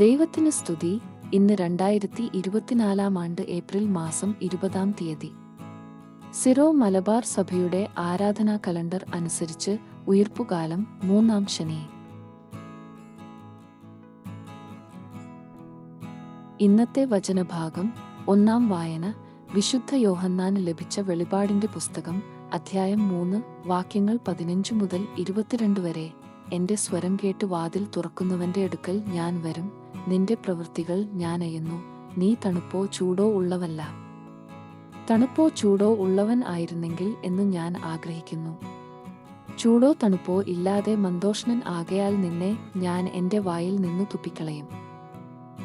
ദൈവത്തിന് സ്തുതി. ഇന്ന് രണ്ടായിരത്തി ഇരുപത്തിനാലാം ആണ്ട് ഏപ്രിൽ മാസം ഇരുപതാം തീയതി. സിറോ മലബാർ സഭയുടെ ആരാധനാ കലണ്ടർ അനുസരിച്ച് ഉയർപ്പുകാലം മൂന്നാം ശനി. ഇന്നത്തെ വചനഭാഗം ഒന്നാം വായന വിശുദ്ധ യോഹന്നാന് ലഭിച്ച വെളിപാടിന്റെ പുസ്തകം അധ്യായം മൂന്ന് വാക്യങ്ങൾ പതിനഞ്ച് മുതൽ ഇരുപത്തിരണ്ട് വരെ. എന്റെ സ്വരം കേട്ട് വാതിൽ തുറക്കുന്നവന്റെ അടുക്കൽ ഞാൻ വരും. നിന്റെ പ്രവൃത്തികൾ ഞാൻ അയന്നു. നീ തണുപ്പോ ചൂടോ ഉള്ളവല്ല. തണുപ്പോ ചൂടോ ഉള്ളവൻ ആയിരുന്നെങ്കിൽ എന്ന് ഞാൻ ആഗ്രഹിക്കുന്നു. ചൂടോ തണുപ്പോ ഇല്ലാതെ മന്ദോഷ്ണൻ ആകയാൽ നിന്നെ ഞാൻ എന്റെ വായിൽ നിന്ന് തുപ്പിക്കളയും.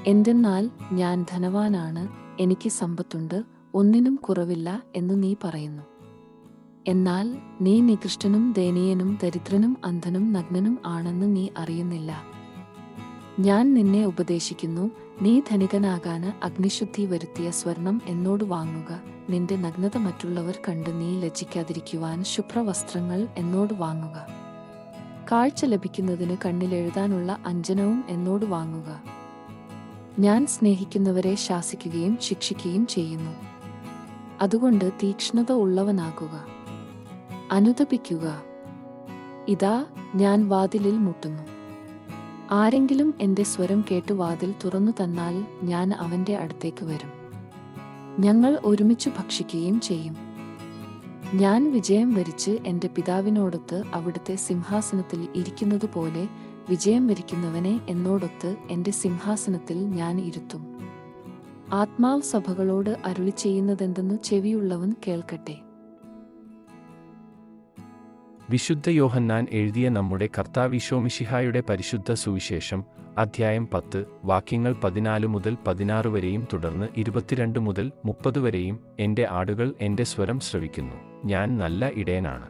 എന്തെന്നാൽ ഞാൻ ധനവാനാണ് എനിക്ക് സമ്പത്തുണ്ട് ഒന്നിനും കുറവില്ല എന്ന് നീ പറയുന്നു. എന്നാൽ നീ നികൃഷ്ടനും ദയനീയനും ദരിദ്രനും അന്ധനും നഗ്നനും ആണെന്ന് നീ അറിയുന്നില്ല. ഞാൻ നിന്നെ ഉപദേശിക്കുന്നു നീ ധനികനാകാന് അഗ്നിശുദ്ധി വരുത്തിയ സ്വർണം എന്നോട് വാങ്ങുക. നിന്റെ നഗ്നത മറ്റുള്ളവർ കണ്ട് നീ ലജ്ജിക്കാതിരിക്കുവാൻ ശുഭ്രവസ്ത്രങ്ങൾ എന്നോട് വാങ്ങുക. കാഴ്ച ലഭിക്കുന്നതിന് കണ്ണിലെഴുതാനുള്ള അഞ്ജനവും എന്നോട് വാങ്ങുക. ഞാൻ സ്നേഹിക്കുന്നവരെ ശാസിക്കുകയും ശിക്ഷിക്കുകയും ചെയ്യുന്നു. അതുകൊണ്ട് തീക്ഷ്ണത ഉള്ളവനാകുക. അനുതപിക്കുക ഇതാ ഞാൻ വാതിലിൽ മുട്ടുന്നു. ആരെങ്കിലും എന്റെ സ്വരം കേട്ട് വാതിൽ തുറന്നു തന്നാൽ ഞാൻ അവന്റെ അടുത്തേക്ക് വരും. ഞങ്ങൾ ഒരുമിച്ച് ഭക്ഷിക്കുകയും ചെയ്യും. ഞാൻ വിജയം വരിച്ച് എന്റെ പിതാവിനോടൊത്ത് അവിടുത്തെ സിംഹാസനത്തിൽ ഇരിക്കുന്നതുപോലെ വിജയം വരിക്കുന്നവനെ എന്നോടൊത്ത് എന്റെ സിംഹാസനത്തിൽ ഞാൻ ഇരുത്തും. ആത്മാവ് സഭകളോട് അരുളി ചെയ്യുന്നതെന്തെന്നു ചെവിയുള്ളവൻ കേൾക്കട്ടെ. വിശുദ്ധ യോഹന്നാൻ എഴുതിയ നമ്മുടെ കർത്താവിശോമിഷിഹായുടെ പരിശുദ്ധ സുവിശേഷം അധ്യായം പത്ത് വാക്യങ്ങൾ പതിനാല് മുതൽ പതിനാറ് വരെയും തുടർന്ന് ഇരുപത്തിരണ്ട് മുതൽ മുപ്പത് വരെയും എന്റെ ആടുകൾ എന്റെ സ്വരം ശ്രവിക്കുന്നു. ഞാൻ നല്ല ഇടയനാണ്.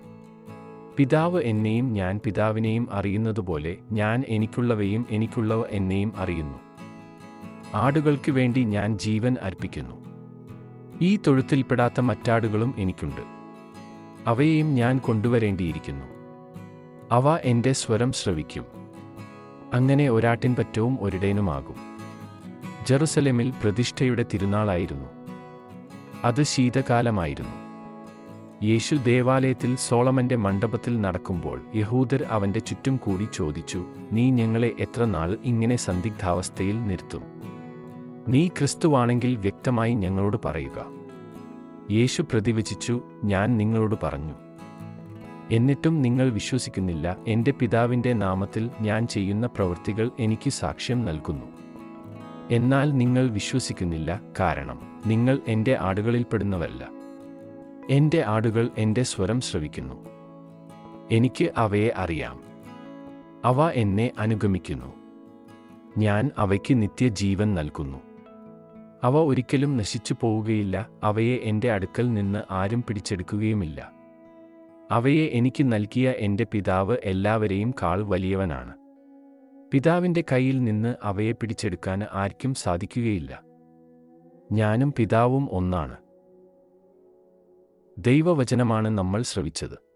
പിതാവ് എന്നെയും ഞാൻ പിതാവിനെയും അറിയുന്നതുപോലെ ഞാൻ എനിക്കുള്ളവയും എനിക്കുള്ളവ എന്നെയും അറിയുന്നു. ആടുകൾക്ക് വേണ്ടി ഞാൻ ജീവൻ അർപ്പിക്കുന്നു. ഈ തൊഴുത്തിൽപ്പെടാത്ത മറ്റാടുകളും എനിക്കുണ്ട്. അവയെയും ഞാൻ കൊണ്ടുവരേണ്ടിയിരിക്കുന്നു. അവ എന്റെ സ്വരം ശ്രവിക്കും. അങ്ങനെ ഒരാട്ടിൻപറ്റവും ഒരിടേനുമാകും. ജെറുസലേമിൽ പ്രതിഷ്ഠയുടെ തിരുനാളായിരുന്നു. അത് ശീതകാലമായിരുന്നു. യേശു ദേവാലയത്തിൽ സോളമന്റെ മണ്ഡപത്തിൽ നടക്കുമ്പോൾ യഹൂദർ അവന്റെ ചുറ്റും കൂടി ചോദിച്ചു നീ ഞങ്ങളെ എത്ര നാൾ ഇങ്ങനെ സന്ദിഗ്ധാവസ്ഥയിൽ നിർത്തും? നീ ക്രിസ്തുവാണെങ്കിൽ വ്യക്തമായി ഞങ്ങളോട് പറയുക. യേശു പ്രതിവചിച്ചു ഞാൻ നിങ്ങളോട് പറഞ്ഞു എന്നിട്ടും നിങ്ങൾ വിശ്വസിക്കുന്നില്ല. എന്റെ പിതാവിന്റെ നാമത്തിൽ ഞാൻ ചെയ്യുന്ന പ്രവൃത്തികൾ എനിക്ക് സാക്ഷ്യം നൽകുന്നു. എന്നാൽ നിങ്ങൾ വിശ്വസിക്കുന്നില്ല. കാരണം നിങ്ങൾ എന്റെ ആടുകളിൽപ്പെടുന്നവല്ല എന്റെ ആടുകൾ എന്റെ സ്വരം ശ്രവിക്കുന്നു. എനിക്ക് അവയെ അറിയാം. അവ എന്നെ അനുഗമിക്കുന്നു. ഞാൻ അവയ്ക്ക് നിത്യജീവൻ നൽകുന്നു. അവ ഒരിക്കലും നശിച്ചു പോവുകയില്ല അവയെ എന്റെ അടുക്കൽ നിന്ന് ആരും പിടിച്ചെടുക്കുകയുമില്ല. അവയെ എനിക്ക് നൽകിയ എന്റെ പിതാവ് എല്ലാവരെയും കാൾ വലിയവനാണ്. പിതാവിന്റെ കയ്യിൽ നിന്ന് അവയെ പിടിച്ചെടുക്കാൻ ആർക്കും സാധിക്കുകയില്ല. ഞാനും പിതാവും ഒന്നാണ്. ദൈവവചനമാണ് നമ്മൾ ശ്രവിച്ചത്.